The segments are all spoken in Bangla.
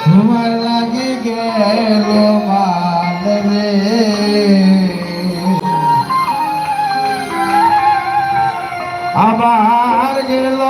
তোমার লাগি গেল মানবে আবার গেল গেল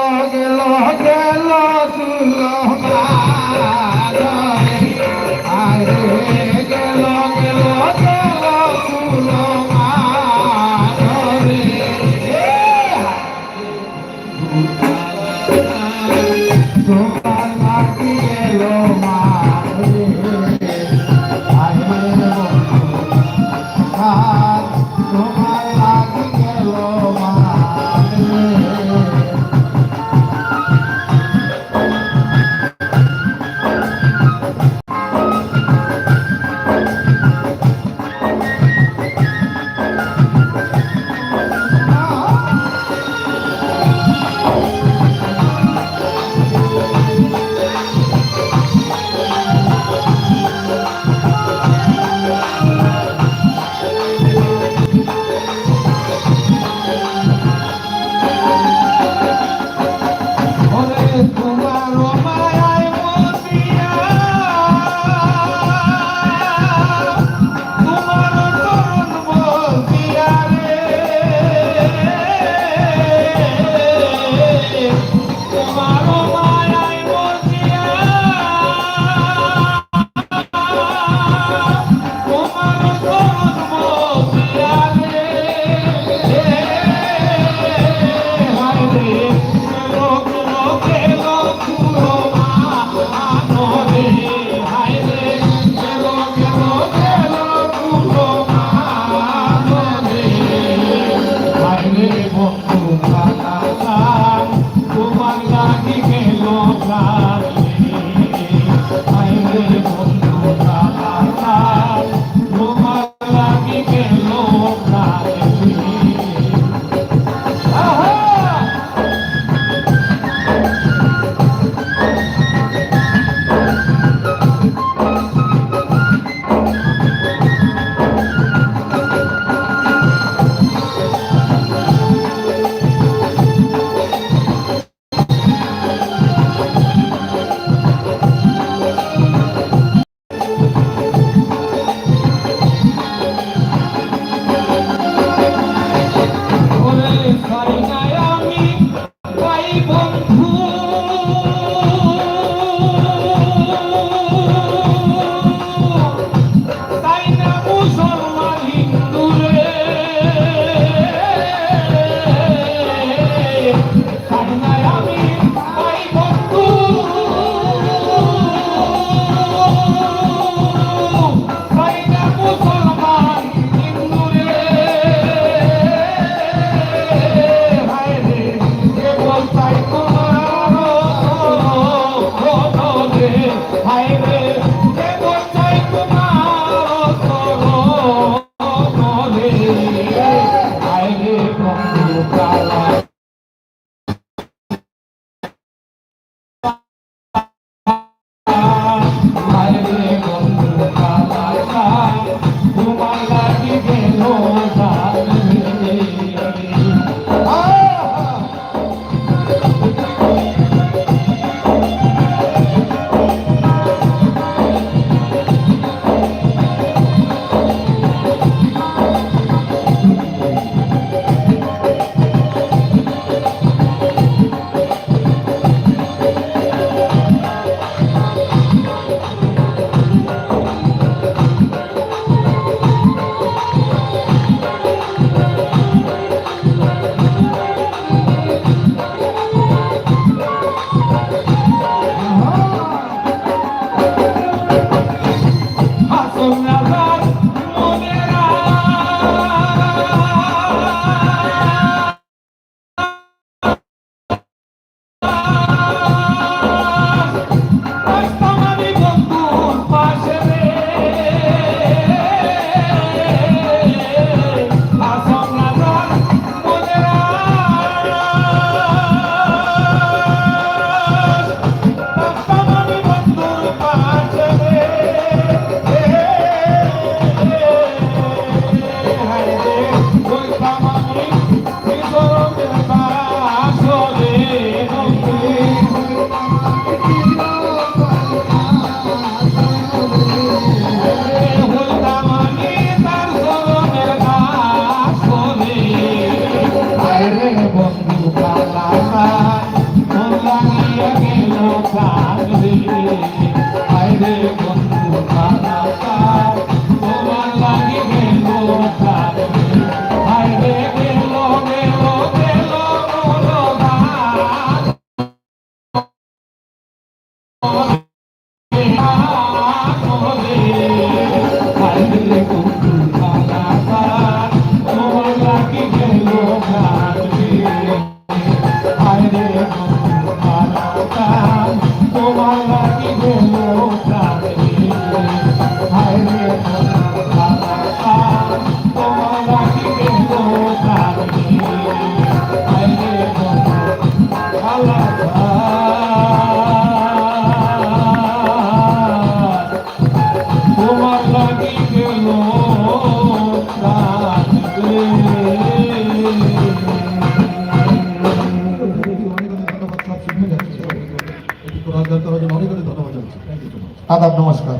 আদাব, নমস্কার।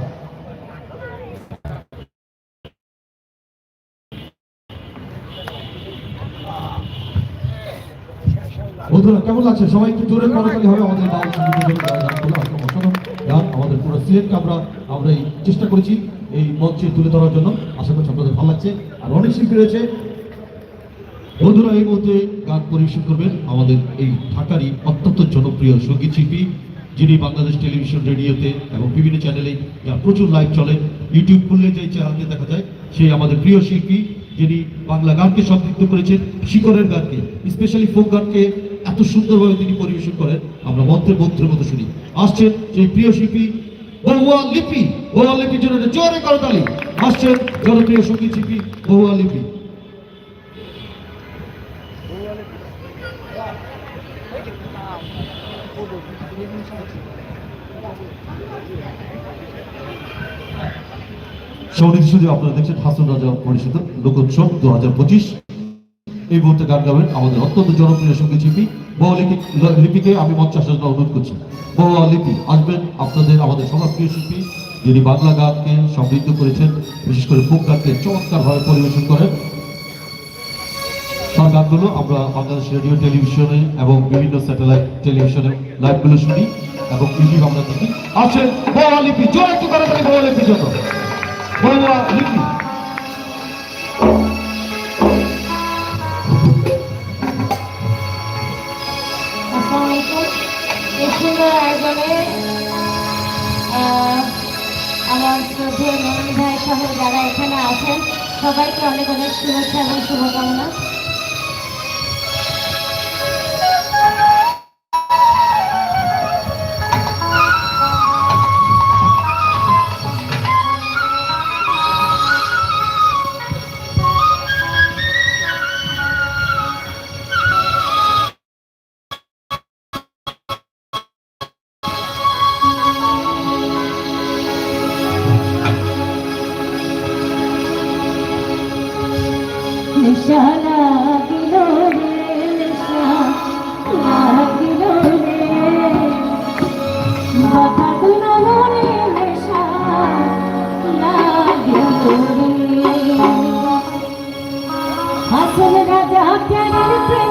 বন্ধুরা, কেমন লাগছে? সবাই একটু জোরে করতালি হবে। আমাদের আমাদের পুরো সিলেটকে আমরা আমরা এই চেষ্টা করেছি এই মঞ্চে তুলে ধরার জন্য। আশা করছি আপনাদের ভালো লাগছে। আর অনেক শিল্পী রয়েছে। বন্ধুরা, এই মুহূর্তে গান পরিবেশন করবেন আমাদের এই ঢাকারই অত্যন্ত জনপ্রিয় সংগীত শিল্পী যিনি বাংলাদেশ টেলিভিশন রেডিওতে এবং বিভিন্ন চ্যানেলে যা প্রচুর লাইভ চলে ইউটিউব খুললে যে চ্যানেলকে দেখা যায়, সেই আমাদের প্রিয় শিল্পী, যিনি বাংলা গানকে সমৃদ্ধ করেছেন শিকরের গানকে স্পেশালি ফোক গানকে এত সুন্দরভাবে তিনি পরিবেশন করেন, আমরা মন্ত্রে মন্ত্রের মতো শুনি। আসছেন সেই প্রিয় শিল্পী, বহুয়া লিপি, বহুয়া লিপির জন্য জোরে করতালি। আসছেন জনপ্রিয় সংগীত শিল্পী, বহুয়া লিপি। আপনারা দেখছেন হাসন রাজা পরিষদ লোকোৎসব দু হাজার পঁচিশ। এই মুহূর্তে গান গাবেন আমাদের অত্যন্ত জনপ্রিয় সংগীত শিল্পী বহু লিপি লিপিকে আমি মঞ্চ আসার জন্য অনুরোধ করছি। বহু লিপি আসবেন আপনাদের আমাদের সবার শিল্পী, যিনি বাংলা গানকে সমৃদ্ধ করেছেন, বিশেষ করে ফোক গানকে চমৎকারভাবে পরিবেশন করেন। গানগুলো আমরা বাংলাদেশ রেডিও টেলিভিশনে এবং বিভিন্ন স্যাটেলাইট টেলিভিশনে লাইভগুলো শুনি এবং ইউটিউব আমরা দেখি। আসেন বহু জোর একটু করে বহু লিপির জন্য। বহু লিপি। আসসালামু আলাইকুম। এই সুন্দর আয়োজনে আহ, আমার শ্রদ্ধেয় ভাই সহ যারা এখানে আছেন সবাইকে অনেক অনেক শুভেচ্ছা এবং শুভকামনা। হাসল রাজা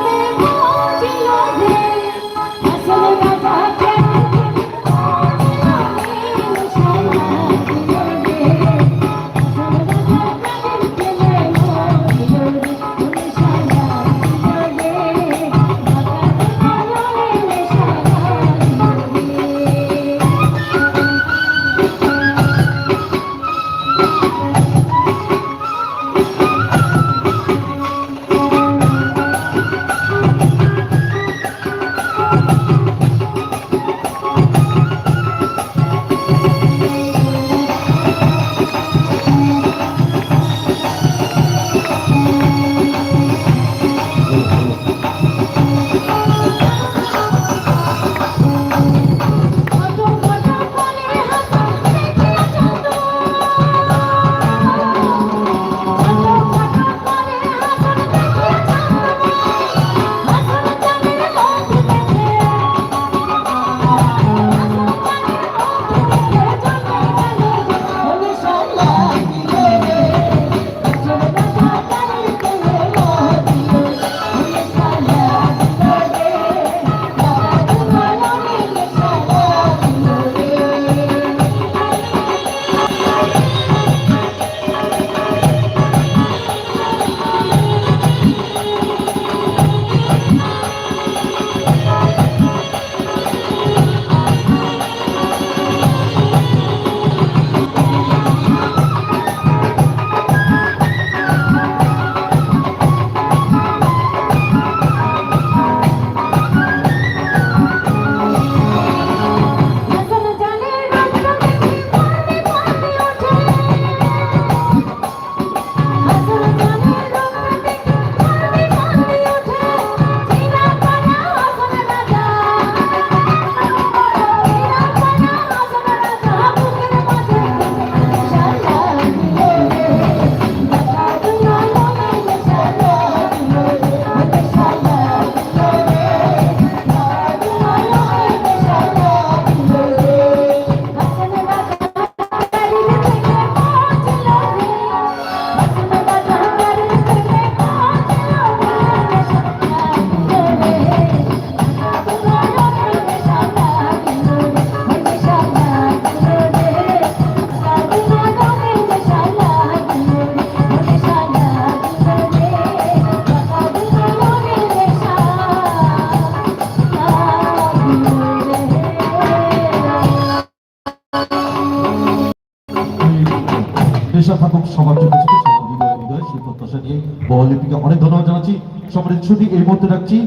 ছুটি এই মুহূর্তে রাখছি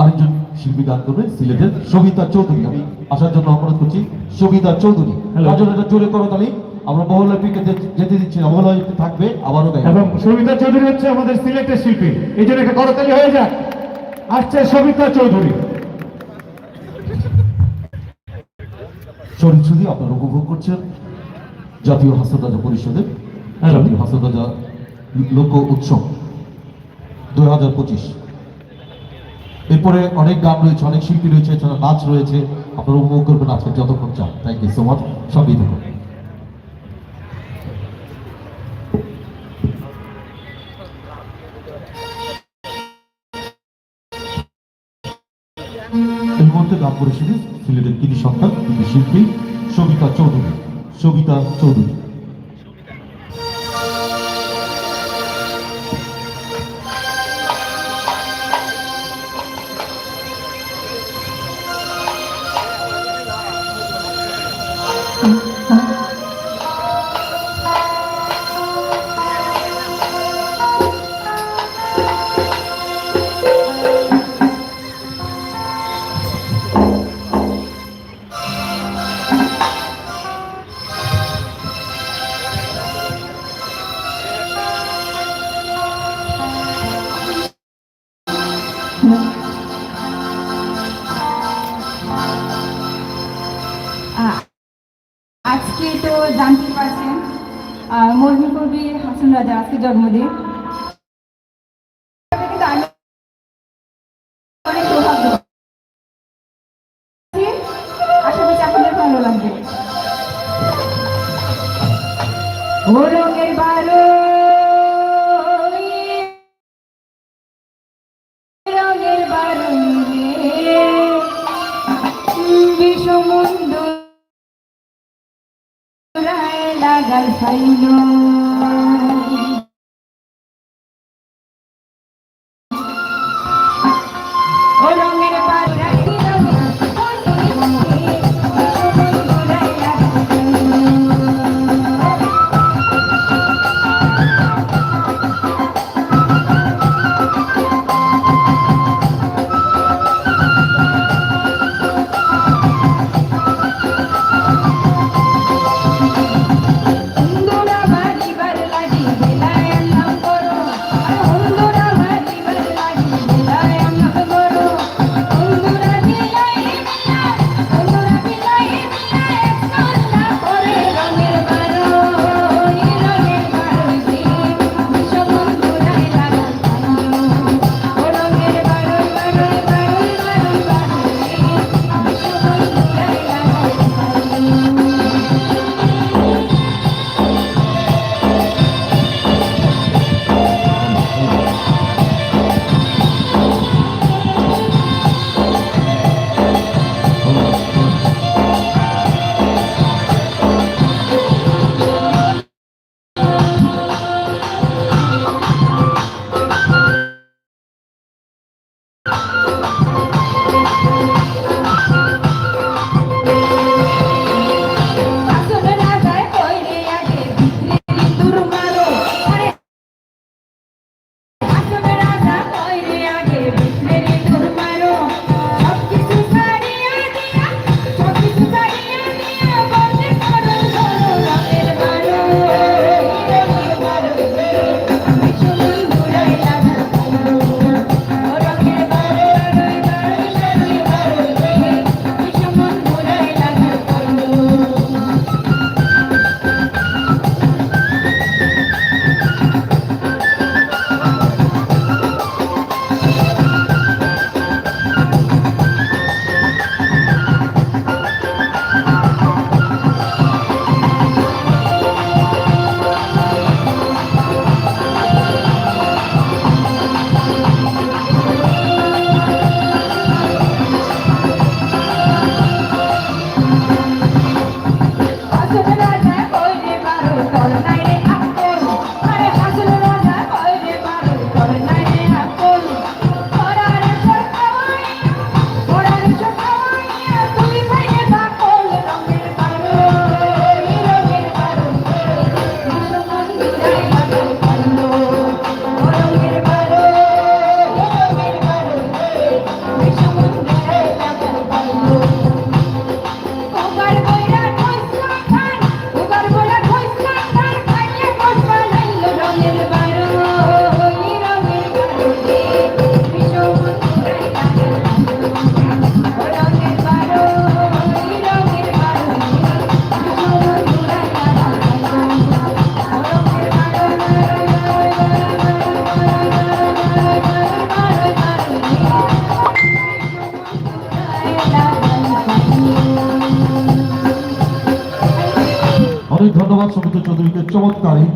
আরেকজন শিল্পী গান করবে সিলেটের সবিতা চৌধুরী। আমি আসার জন্য অনুরোধ করছি সবিতা চৌধুরী। একটা জোরে করো তালি। আমরা বহুলিপিকে যেতে দিচ্ছি না থাকবে আবারও এবং সবিতা চৌধুরী হচ্ছে আমাদের সিলেক্টেড শিল্পী। এই জন্য একটা করতালি হয়ে যাক। আসছে সবিতা চৌধুরী। শরীর শুধু আপনারা উপভোগ করছেন জাতীয় হাসপাতাল পরিষদের. জাতীয় হাসপাতাল লোক উৎসব। দুই হাজার পঁচিশ। এরপরে অনেক গান রয়েছে, অনেক শিল্পী রয়েছে, এছাড়া নাচ রয়েছে। আপনারা উপভোগ করবেন আজকে যতক্ষণ চান। থ্যাংক ইউ সো মাচ সবই সিলেটের কৃতি সন্তান কৃতি শিল্পী, সবিতা চৌধুরী। সবিতা চৌধুরী। ও রঙের বারো রঙের বারো বিষমুন্দ লাগাল ফাইল।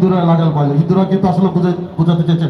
হিন্দুরা লাগাল পাইলো। হিন্দুরা কিন্তু আসলে বোঝা- বোঝাতে চেয়েছে।